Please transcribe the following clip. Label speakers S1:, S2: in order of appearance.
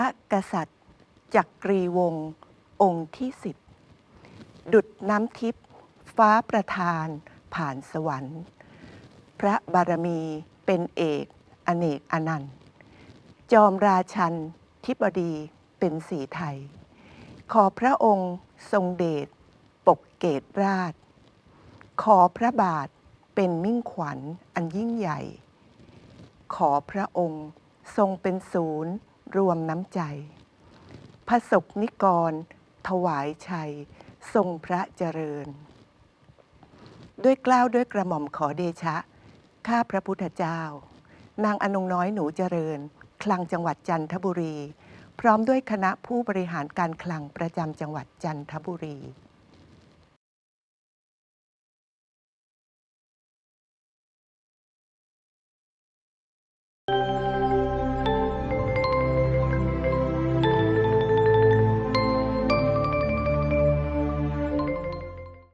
S1: พระกษัตริย์จักรีวงศ์องค์ที่สิบดุดน้ำทิพย์ฟ้าประทานผ่านสวรรค์ พระบารมีเป็นเอกอเนกอนันต์ จอมราชันทิบดีเป็นสีไทย ขอพระองค์ทรงเดชปกเกตราช ขอพระบาทเป็นมิ่งขวัญอันยิ่งใหญ่ ขอพระองค์ทรงเป็นศูนย์ รวมน้ำใจ พระศกนิกร ถวายชัย ทรงพระเจริญ ด้วยกล้าวด้วยกระหม่อมขอเดชะ ข้าพระพุทธเจ้า นางอนงน้อยหนูเจริญ คลังจังหวัดจันทบุรี พร้อมด้วยคณะผู้บริหารการคลังประจำจังหวัดจันทบุรี